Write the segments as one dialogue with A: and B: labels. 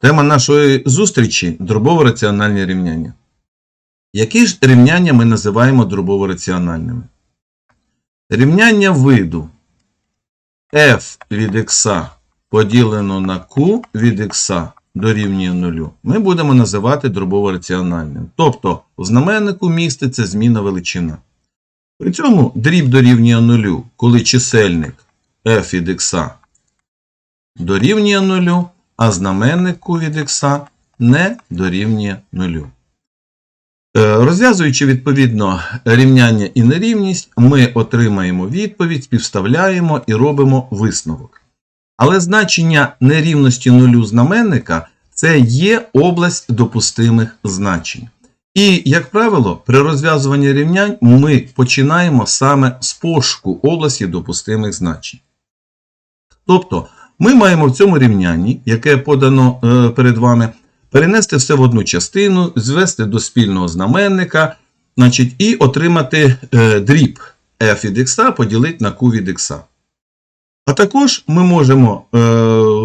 A: Тема нашої зустрічі дробово-раціональні рівняння. Які ж рівняння ми називаємо дробово-раціональними? Рівняння виду f від x поділено на q від x дорівнює 0 ми будемо називати дробово-раціональним. Тобто в знаменнику міститься зміна величина. При цьому дріб дорівнює 0, коли чисельник f від x дорівнює 0, а знаменник q від x не дорівнює 0. Е, Розв'язуючи відповідно рівняння і нерівність, ми отримаємо відповідь, співставляємо і робимо висновок. Але значення нерівності нулю знаменника це є область допустимих значень. І, як правило, при розв'язуванні рівнянь ми починаємо саме з пошуку області допустимих значень. Тобто, ми маємо в цьому рівнянні, яке подано е, перед вами, перенести все в одну частину, звести до спільного знаменника, значить, і отримати е, дріб f від x поділити на q від x. А також ми можемо, е,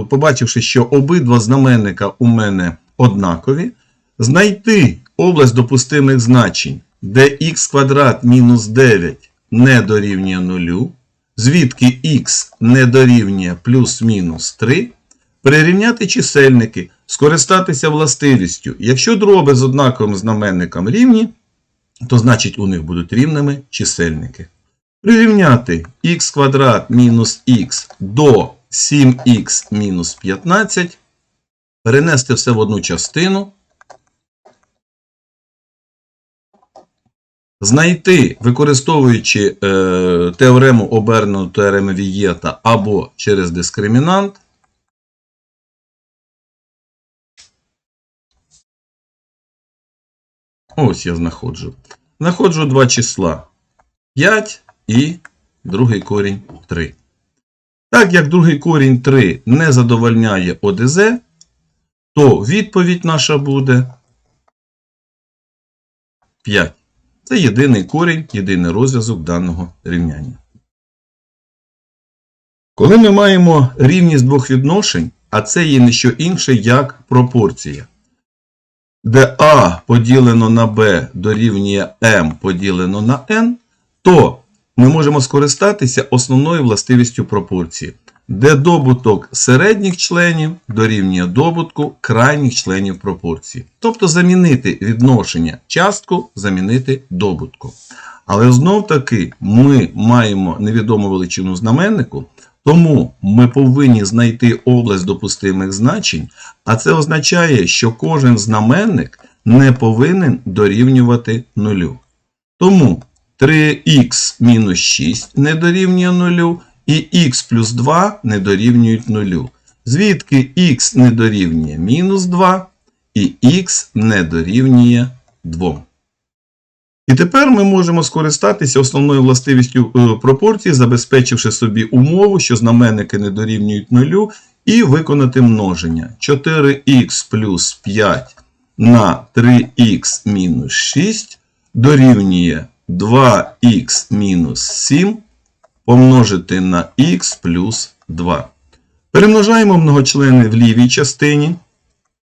A: побачивши, що обидва знаменника у мене однакові, знайти область допустимих значень, де х квадрат мінус 9 не дорівнює 0, звідки х не дорівнює плюс-мінус 3, перерівняти чисельники, скористатися властивістю. Якщо дроби з однаковим знаменником рівні, то значить у них будуть рівними чисельники. Прирівняти х квадрат мінус х до 7х мінус 15, перенести все в одну частину, знайти, використовуючи е, теорему обернену теореми Вієта або через дискримінант, ось я знаходжу. Знаходжу два числа 5 і другий корінь 3. Так як другий корінь 3 не задовольняє ОДЗ, то відповідь наша буде 5. Це єдиний корінь, єдиний розв'язок даного рівняння. Коли ми маємо рівність двох відношень, а це є не що інше, як пропорція, де А поділено на Б дорівнює М поділено на N, то ми можемо скористатися основною властивістю пропорції, де добуток середніх членів дорівнює добутку крайніх членів пропорції. Тобто замінити відношення частку, замінити добутку. Але знов таки ми маємо невідому величину знаменнику, тому ми повинні знайти область допустимих значень, а це означає, що кожен знаменник не повинен дорівнювати нулю. Тому 3х мінус 6 не дорівнює 0, і х плюс 2 не дорівнюють 0. Звідки х не дорівнює мінус 2, і х не дорівнює 2. І тепер ми можемо скористатися основною властивістю е, пропорції, забезпечивши собі умову, що знаменники не дорівнюють 0, і виконати множення. 4х плюс 5 на 3х мінус 6 дорівнює 2х мінус 7 помножити на х плюс 2. Перемножаємо многочлени в лівій частині.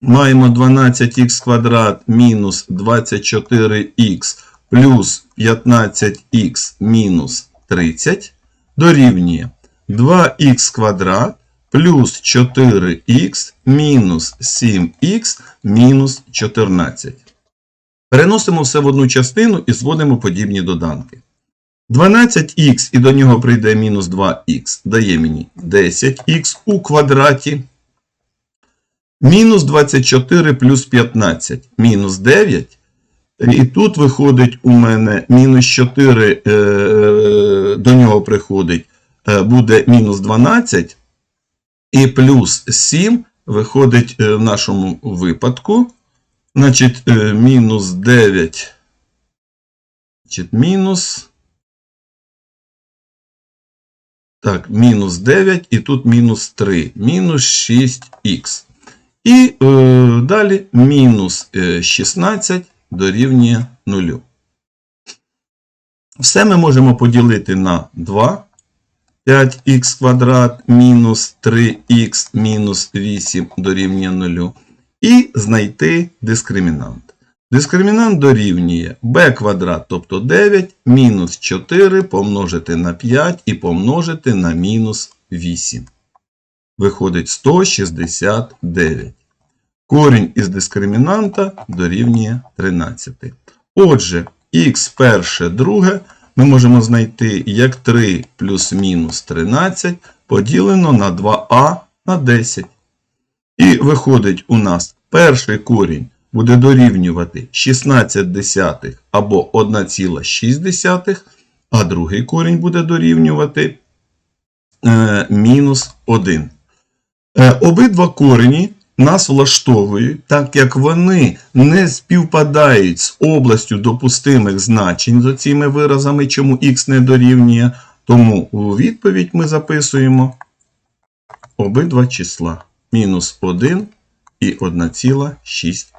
A: Маємо 12х квадрат мінус 24х плюс 15х мінус 30 дорівнює 2х квадрат плюс 4х мінус 7х мінус 14. Переносимо все в одну частину і зводимо подібні доданки. 12х і до нього прийде мінус 2х дає мені 10х у квадраті. Мінус 24 плюс 15 мінус 9. І тут виходить у мене мінус 4 е, до нього приходить, е, буде мінус 12. І плюс 7 виходить е, в нашому випадку. Значить, мінус 9. Значить, мінус. Так, мінус 9 і тут мінус 3. Мінус 6х. І е, далі мінус е, 16 дорівнює 0. Все ми можемо поділити на 2. 5х квадрат мінус 3х мінус 8 дорівнює 0. І знайти дискримінант. Дискримінант дорівнює b квадрат, тобто 9, мінус 4 помножити на 5 і помножити на мінус 8. Виходить 169. Корінь із дискримінанта дорівнює 13. Отже, х перше друге ми можемо знайти як 3 плюс-мінус 13 поділено на 2а на 10. І виходить у нас перший корінь буде дорівнювати 16 десятих або 1,6, а другий корінь буде дорівнювати е, мінус 1. Е, обидва корені нас влаштовують, так як вони не співпадають з областю допустимих значень за цими виразами, чому х не дорівнює. Тому у відповідь ми записуємо обидва числа мінус 1 і 1,6.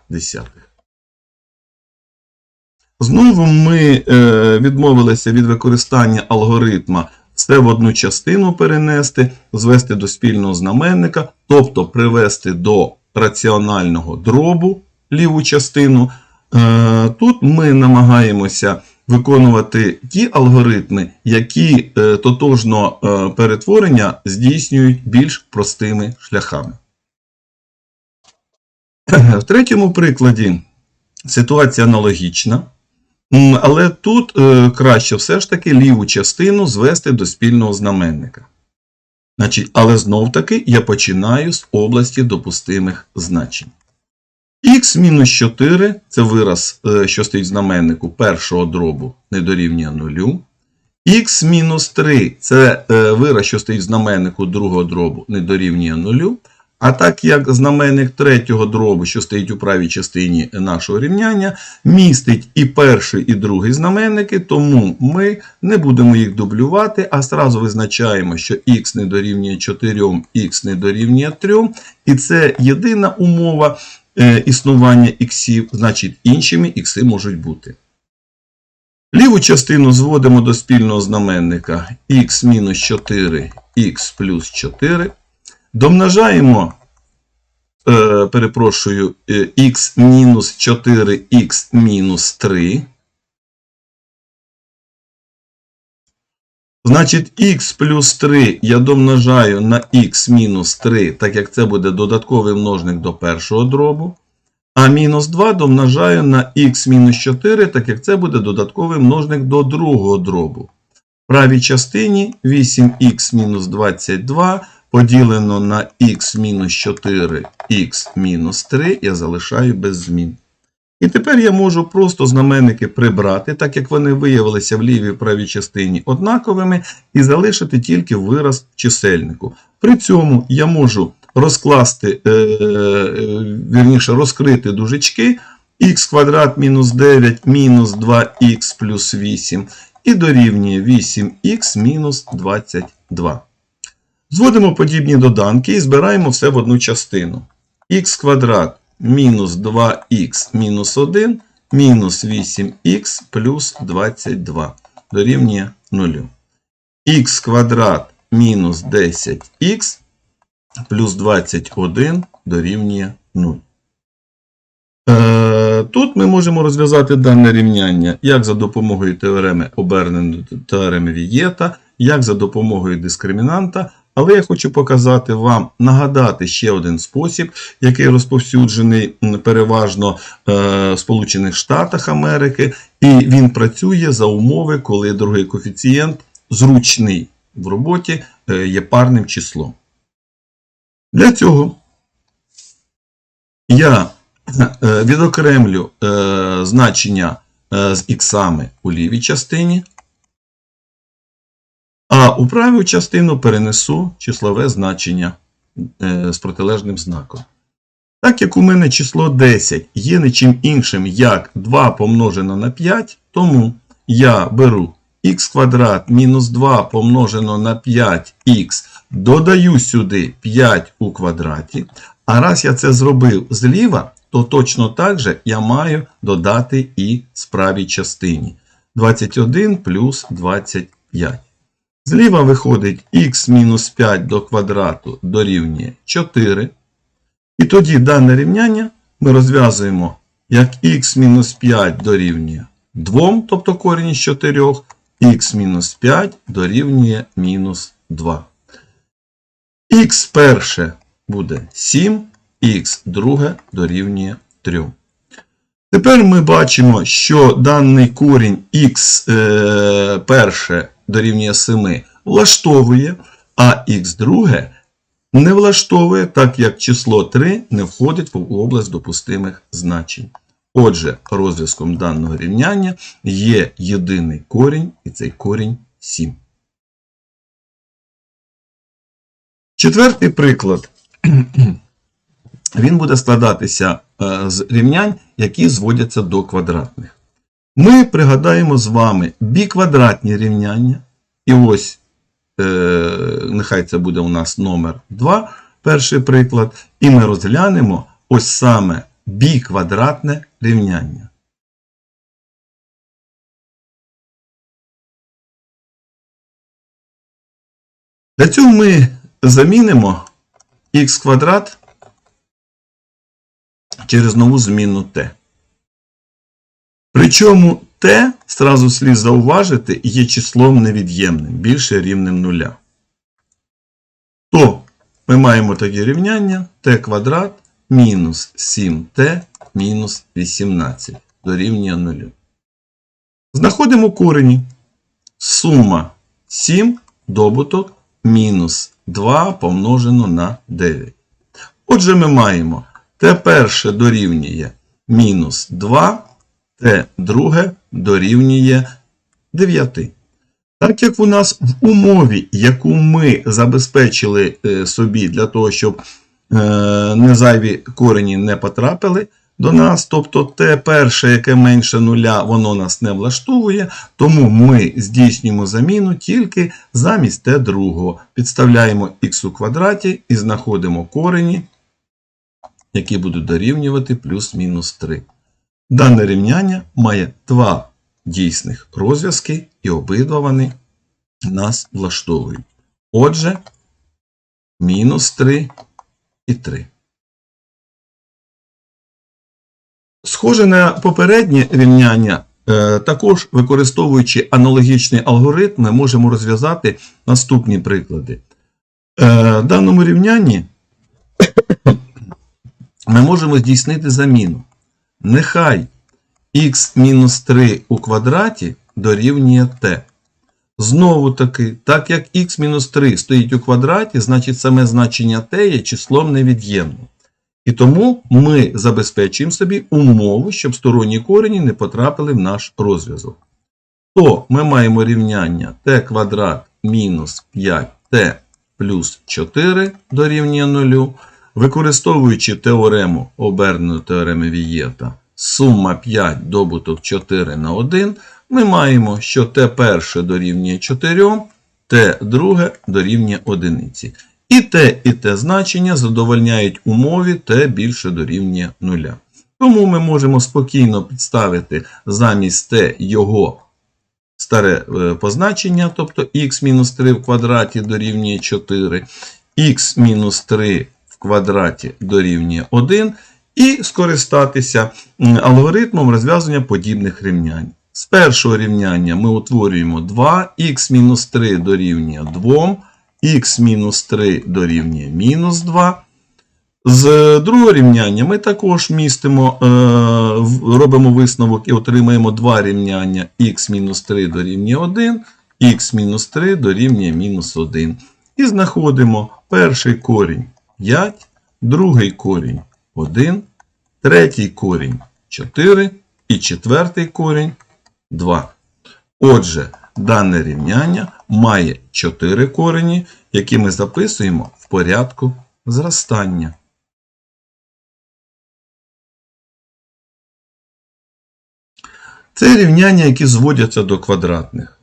A: Знову ми е, відмовилися від використання алгоритма все в одну частину перенести, звести до спільного знаменника, тобто привести до раціонального дробу ліву частину. Е, Тут ми намагаємося виконувати ті алгоритми, які е, тотожно перетворення здійснюють більш простими шляхами. В третьому прикладі ситуація аналогічна. Але тут е, краще все ж таки ліву частину звести до спільного знаменника. Значить, але знов таки я починаю з області допустимих значень. х мінус 4 це вираз, е, що стоїть в знаменнику першого дробу не дорівнює 0. х мінус 3 це е, вираз, що стоїть в знаменнику другого дробу не дорівнює 0. А так як знаменник третього дробу, що стоїть у правій частині нашого рівняння, містить і перший, і другий знаменники, тому ми не будемо їх дублювати, а зразу визначаємо, що х не дорівнює 4, х не дорівнює 3. І це єдина умова е, існування іксів, значить іншими ікси можуть бути. Ліву частину зводимо до спільного знаменника х мінус 4, х плюс 4. Домножаємо, е, перепрошую, е, х мінус 4, х мінус 3. Значить, х плюс 3 я домножаю на х мінус 3, так як це буде додатковий множник до першого дробу. А мінус 2 домножаю на х мінус 4, так як це буде додатковий множник до другого дробу. В правій частині 8х мінус 22 поділено на х мінус 4, х мінус 3 я залишаю без змін. І тепер я можу просто знаменники прибрати, так як вони виявилися в лівій і правій частині однаковими, і залишити тільки вираз чисельнику. При цьому я можу розкласти, е, е, вірніше, розкрити дужечки х квадрат мінус 9 мінус 2х плюс 8 і дорівнює 8х мінус 22. Зводимо подібні доданки і збираємо все в одну частину. х квадрат мінус 2х мінус 1 мінус 8х плюс 22 дорівнює 0. х квадрат мінус 10х плюс 21 дорівнює 0. Е, Тут ми можемо розв'язати дане рівняння як за допомогою теореми оберненої теореми Вієта, як за допомогою дискримінанта. Але я хочу показати вам, нагадати ще один спосіб, який розповсюджений переважно е, в Сполучених Штатах Америки, і він працює за умови, коли другий коефіцієнт зручний в роботі е, є парним числом. Для цього я е, відокремлю значення з іксами у лівій частині, а у праву частину перенесу числове значення е, з протилежним знаком. Так як у мене число 10 є нічим іншим, як 2 помножено на 5, тому я беру х квадрат мінус 2 помножено на 5х, додаю сюди 5 у квадраті. А раз я це зробив зліва, то точно так же я маю додати і з правій частині. 21 плюс 25. Зліва виходить х мінус 5 до квадрату дорівнює 4. І тоді дане рівняння ми розв'язуємо як х мінус 5 дорівнює 2, тобто корінь із 4, х мінус 5 дорівнює мінус 2. х перше буде 7, х друге дорівнює 3. Тепер ми бачимо, що даний корінь х е, перше дорівнює 7 влаштовує, а х друге не влаштовує, так як число 3 не входить в область допустимих значень. Отже, розв'язком даного рівняння є єдиний корінь, і цей корінь 7. Четвертий приклад. Він буде складатися е, з рівнянь, які зводяться до квадратних. Ми пригадаємо з вами біквадратні рівняння. І ось, е, нехай це буде у нас номер 2, перший приклад. І ми розглянемо ось саме біквадратне рівняння. Для цього ми замінимо х квадрат через нову змінну t. Причому t, зразу слід зауважити, є числом невід'ємним, більше рівнем нуля. То ми маємо таке рівняння t квадрат мінус 7t мінус 18 дорівнює 0. Знаходимо корені. Сума 7 добуток мінус 2 помножено на 9. Отже, ми маємо t перше дорівнює мінус 2, t друге дорівнює 9. Так як у нас в умові, яку ми забезпечили е, собі для того, щоб е, незайві корені не потрапили до нас, тобто t перше, яке менше нуля, воно нас не влаштовує, тому ми здійснюємо заміну тільки замість t другого. Підставляємо х у квадраті і знаходимо корені, які будуть дорівнювати плюс-мінус 3. Дане рівняння має два дійсних розв'язки, і обидва вони нас влаштовують. Отже, мінус 3 і 3. Схоже на попереднє рівняння, е, також використовуючи аналогічний алгоритм, ми можемо розв'язати наступні приклади. Е, В даному рівнянні ми можемо здійснити заміну. Нехай х-3 у квадраті дорівнює t. Знову таки, так як х-3 стоїть у квадраті, значить саме значення t є числом невід'ємним. І тому ми забезпечуємо собі умову, щоб сторонні корені не потрапили в наш розв'язок. То ми маємо рівняння t квадрат мінус 5t плюс 4 дорівнює 0. Використовуючи теорему обернену теореми Вієта, сума 5 добуток 4 на 1, ми маємо, що t перше дорівнює 4, t друге дорівнює 1. І t, і t значення задовольняють умові t більше дорівнює 0. Тому ми можемо спокійно підставити замість t його старе е, позначення, тобто x-3 в квадраті дорівнює 4, x-3 в квадраті дорівнює 1, і скористатися алгоритмом розв'язання подібних рівнянь. З першого рівняння ми утворюємо 2, x-3 дорівнює 2, х-3 дорівнює мінус 2. З другого рівняння ми також містимо, е, робимо висновок і отримаємо два рівняння х-3 дорівнює 1, х-3 дорівнює мінус 1. І знаходимо перший корінь 5, другий корінь 1, третій корінь 4 і четвертий корінь 2. Отже, дане рівняння має 4 корені, які ми записуємо в порядку зростання. Це рівняння, які зводяться до квадратних.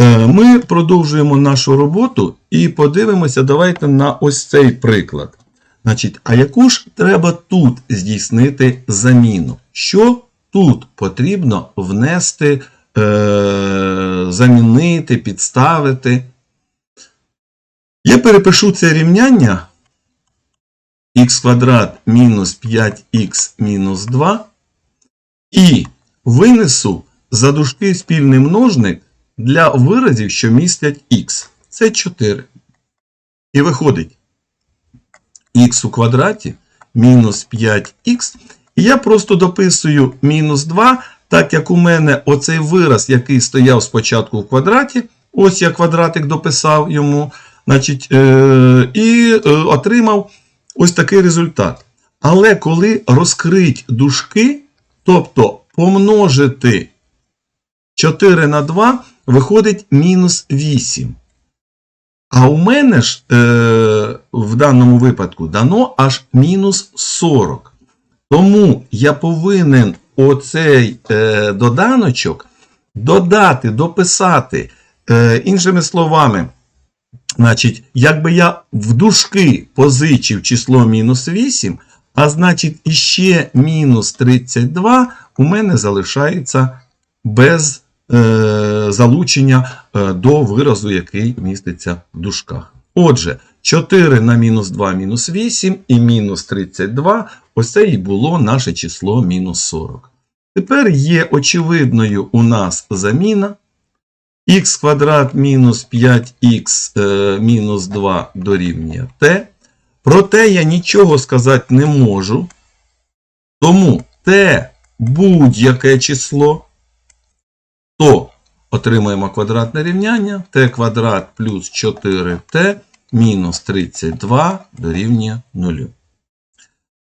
A: Е, Ми продовжуємо нашу роботу і подивимося, давайте на ось цей приклад. Значить, А яку ж треба тут здійснити заміну? Що тут потрібно внести е, замінити, підставити. Я перепишу це рівняння х квадрат мінус 5х мінус 2 і винесу за дужки спільний множник для виразів, що містять х. Це 4. І виходить х у квадраті мінус 5х. І я просто дописую мінус 2, так як у мене оцей вираз, який стояв спочатку в квадраті, ось я квадратик дописав йому, значить, е- і е- отримав ось такий результат. Але коли розкрить дужки, тобто помножити 4 на 2, виходить мінус 8. А у мене ж е, в даному випадку дано аж мінус 40. Тому я повинен оцей е, доданочок додати, дописати. Е, іншими словами, значить, якби я в дужки позичив число мінус 8, а значить, іще мінус 32 у мене залишається без залучення е, до виразу, який міститься в дужках. Отже, 4 на мінус 2 мінус 8 і мінус 32 ось це і було наше число мінус 40. Тепер є очевидною у нас заміна. х квадрат мінус 5х е, мінус 2 дорівнює t. Проте я нічого сказати не можу. Тому t будь-яке число, то отримаємо квадратне рівняння t квадрат плюс 4t мінус 32 дорівнює 0.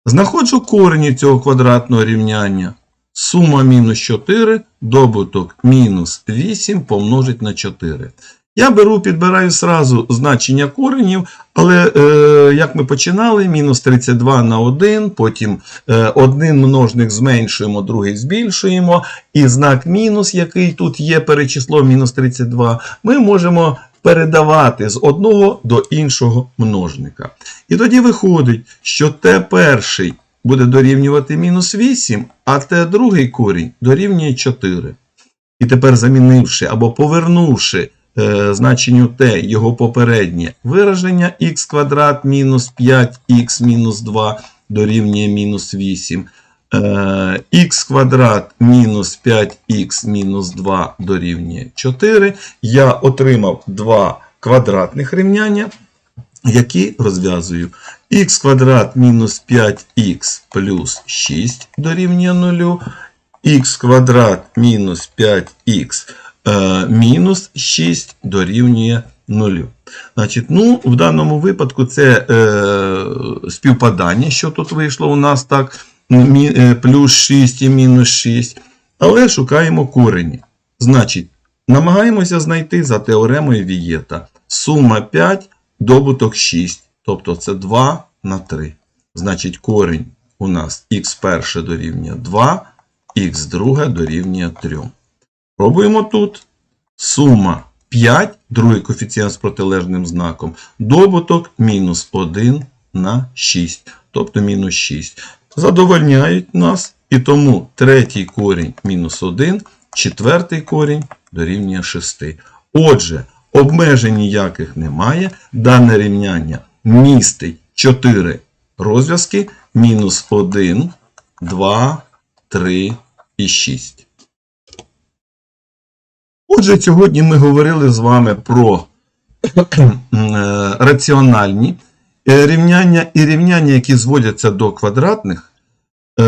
A: Знаходжу корені цього квадратного рівняння. Сума мінус 4, добуток мінус 8 помножить на 4. Я беру, підбираю сразу значення коренів, але е, як ми починали, мінус 32 на 1, потім е, один множник зменшуємо, другий збільшуємо, і знак мінус, який тут є перед числом мінус 32, ми можемо передавати з одного до іншого множника. І тоді виходить, що t перший буде дорівнювати мінус 8, а t другий корінь дорівнює 4. І тепер замінивши або повернувши значенню t його попереднє вираження х квадрат мінус 5х мінус 2 дорівнює мінус 8. е, х квадрат мінус 5х мінус 2 дорівнює 4. Я отримав два квадратних рівняння, які розв'язую. х квадрат мінус 5х плюс 6 дорівнює 0. х квадрат мінус 5х е, мінус 6 дорівнює 0. Значить, ну, в даному випадку це е, співпадання, що тут вийшло у нас так, е, плюс 6 і мінус 6. Але шукаємо корені. Значить, намагаємося знайти за теоремою Вієта сума 5, добуток 6. Тобто це 2 на 3. Значить, корінь у нас х перше дорівнює 2, х друге дорівнює 3. Пробуємо тут. Сума 5, другий коефіцієнт з протилежним знаком, добуток мінус 1 на 6, тобто мінус 6. Задовольняють нас, і тому третій корінь мінус 1, четвертий корінь дорівнює 6. Отже, обмежень ніяких немає. Дане рівняння містить 4 розв'язки мінус 1, 2, 3 і 6. Отже, сьогодні ми говорили з вами про е, раціональні е, рівняння і рівняння, які зводяться до квадратних. Е,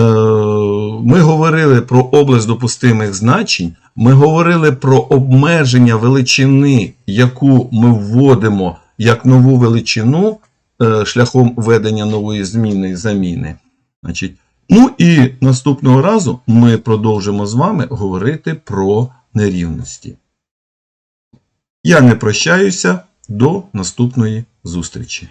A: Ми говорили про область допустимих значень. Ми говорили про обмеження величини, яку ми вводимо як нову величину шляхом введення нової зміни і заміни. Значить, ну і наступного разу ми продовжимо з вами говорити про нерівності. Я не прощаюся до наступної зустрічі.